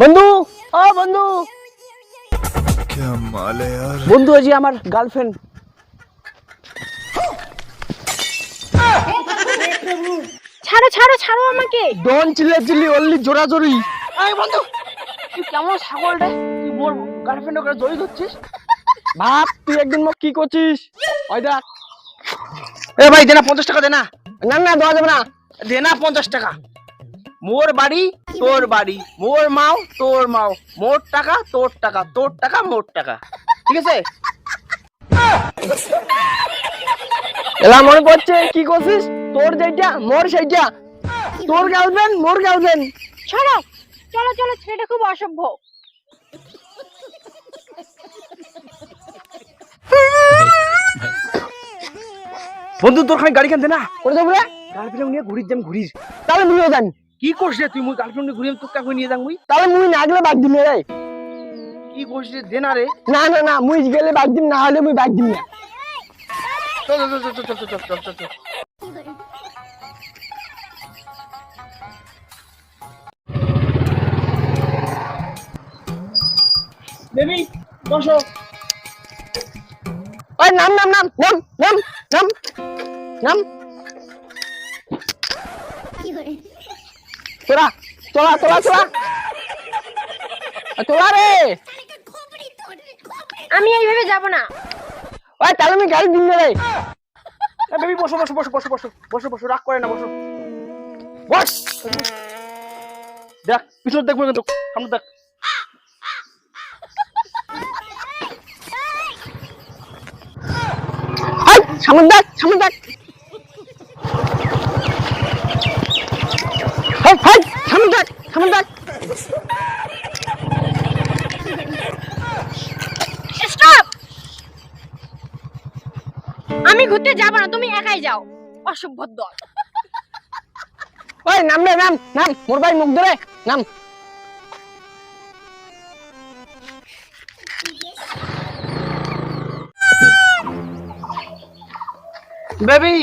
বন্ধু? ও বন্ধু। বন্ধু আজি আমার গার্লফ্রেন্ড ছাড়ো ছাড়ো ছাড়ো আমাকে। ডন চিল্লা চিল্লি অনলি জোরা জোরি এই বন্ধু তুই কেমন ছাগল রে? তুই মোর গার্লফ্রেন্ড ওকে জড়ি ধরছিস? ভাব তুই একদিন মো কি করছিস? ওই দেখ। এ ভাই দেনা পঞ্চাশ টাকা দেনা না। না দেওয়া যাবে না। দেনা পঞ্চাশ টাকা। মোর বাড়ি তোর বাড়ি? মোর মাও তোর মাও। মোর টাকা তোর টাকা। তোর টাকা মোর টাকা। ঠিক আছে? এলা মনে পড়ছে কি করছিস? তোর যেটা মোর সেইটা। তোর গার্লফ্রেন্ড মোর গার্লফ্রেন্ড। ছাড়ো চলো চলো ছেলেটা খুব অসভ্য। বন্ধু তোর খানি গাড়ি কেন না? করে দেবো রে গার্লফ্রেন্ড নিয়ে ঘুরির যাম ঘুরিস। তাহলে মুইও জানি কি করছিস রে তুই? মুই গার্লফ্রেন্ড ঘুরিয়ে তোর কাকে নিয়ে যাম মুই? তাহলে মুই না গেলে বাদ দিম না রে কি করছিস রে? দে না রে। না না না মুই গেলে বাদ দিম না হলে মুই বাদ দিম না। চল চল চল চল চল চল চল চল। বেবি বসো। ওই নাম নাম নাম নাম নাম নাম নাম। তোরা তোলা তোলা তোলা তোলা রে। আমি এইভাবে যাব না। ওই তাহলে আমি গাড়ি দিন রে বেবি বসো বসো বসো বসো বসো বসো বসো রাগ করে না বসো। বস। দেখ পিছনে দেখব কিন্তু সামনে দেখ। সামনে দেখ সামনে দেখ। সামনে আমি ঘুরতে যাব না তুমি একাই যাও। অসভ্য দল। ওই নাম রে নাম নাম মোর ভাই মুখ ধরে নাম। বেবি।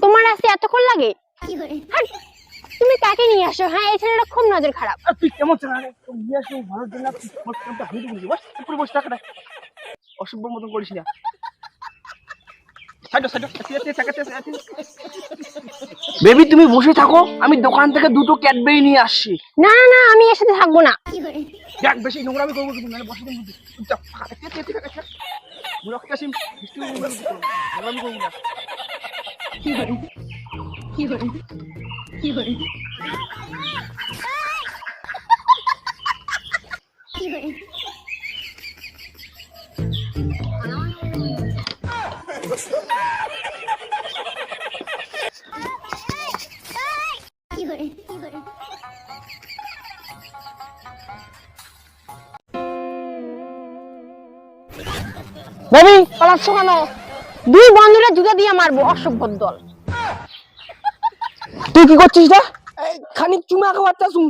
তোমার আসতে এতক্ষণ লাগে? কি হাট, তুমি কাকে নিয়ে আসো? হ্যাঁ এই ছেলেটা খুব নজর খারাপ। আর তুই কেমন চালা রে নিয়ে আসো ভালো জন্য বস পুরো বস টাকা অসভ্য মতন করিস না। বেবি তুমি বসে থাকো আমি দোকান থেকে দুটো ক্যাডবেরি নিয়ে আসছি। না না না আমি এর সাথে থাকব না। দেখ বেশি নোংরামি করব কিন্তু মানে বসে থাকব। ফাঁকা থাক, তে, কি করে কি পালাচ্ছ কেন? দুই বন্ধুরা জুতা দিয়ে মারবো অসভ্য দল। তুই কি করছিস রে? খানিক চুমা খাওয়াচ্ছা শুন